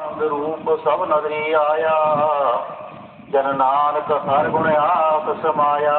ਰੰਗ ਰੂਪ ਸਭ ਨਦਰੀ ਆਇਆ ਜਨ ਨਾਨਕ ਹਰ ਗੁਣ ਆਪ ਸਮਾਇਆ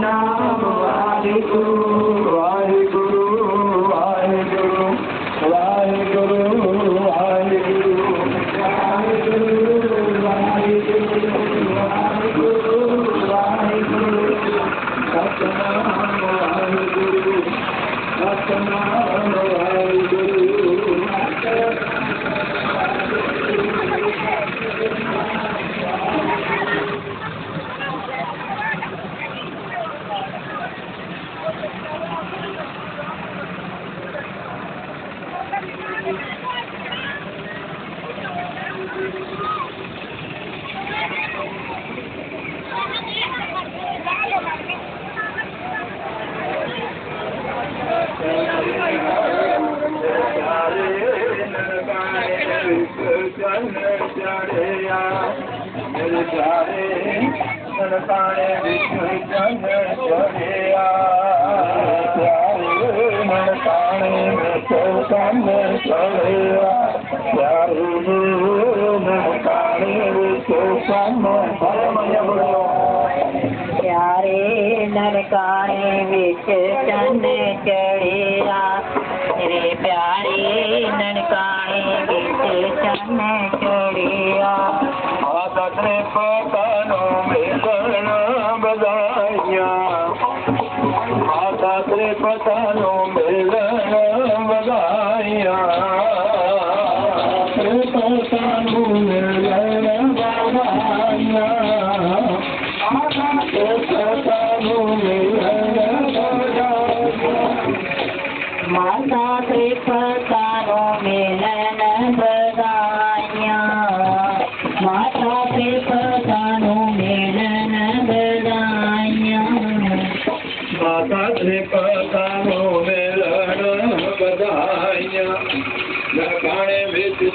Namo. मणकाणे नरकाणे विच चङ चढ़े पतो म माता खे पत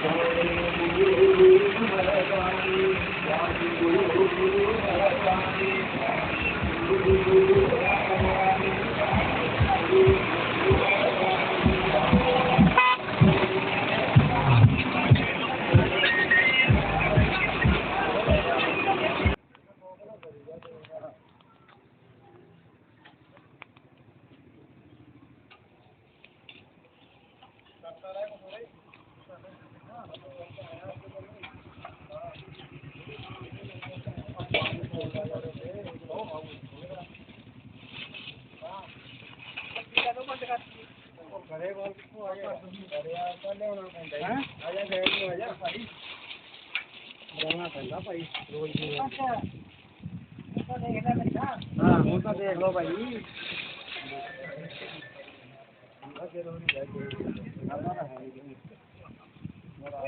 Thank you. ਬੰਦ ਕਰਤੀ ਉਹ ਘਰੇ ਵਾਲ ਕਿੱਥੋਂ ਆ ਗਿਆ ਘਰੇ ਪੈਂਦਾ ਹੈ ਆ ਜਾ ਗਏ ਆ ਜਾ ਭਾਈ ਰਹਿਣਾ ਪੈਂਦਾ ਭਾਈ ਰੋਜ਼ ਦੀ ਰੋਜ਼ ਅੱਛਾ ਉਹ ਦੇਖ ਲੈ ਮੇਰਾ ਹਾਂ ਉਹ ਤਾਂ ਦੇਖ ਲਓ ਭਾਈ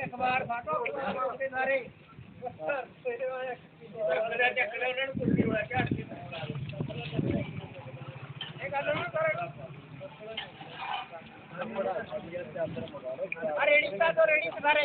ਅਖਬਾਰ ਫਾਟੋ ਸਾਰੇ ਤੇਰੇ ਚੱਕ ਲੈ ਉਹਨਾਂ ਨੂੰ ਕੁਰਸੀ ਹੋਇਆ ਝਾੜ ਕੇ ਇਹ ਗੱਲ ਨਾ ਕਰੇ अरे रिक्शा तो रेडी से भरे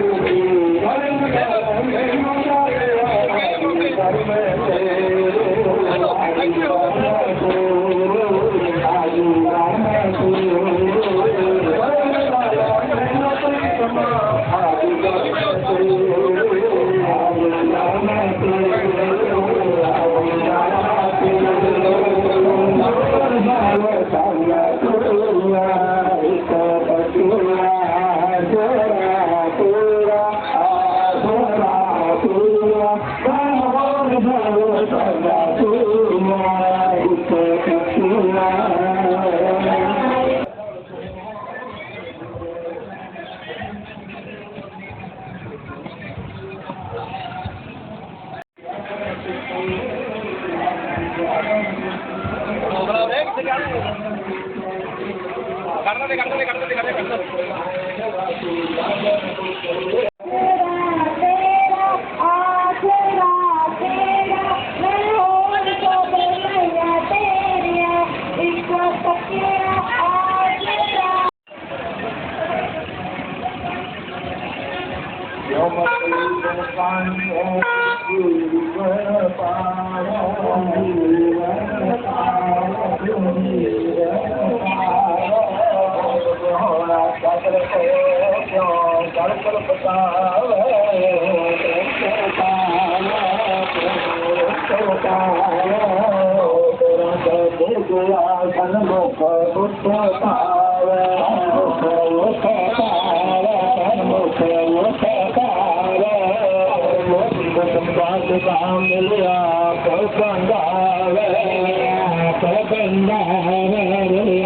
ઓ ઓ ગણપત પતા ઓ પતા ઓ ગણપત ઓ કરાત બોજુ આન મુખ ઉદ્ધતાવે ઓ પતા ઓ ગણપત મુખ ઉદ્ધતાવે ઓ ગણપત ગુપત કામ લે આપ સંધાવે તલ બંધાવે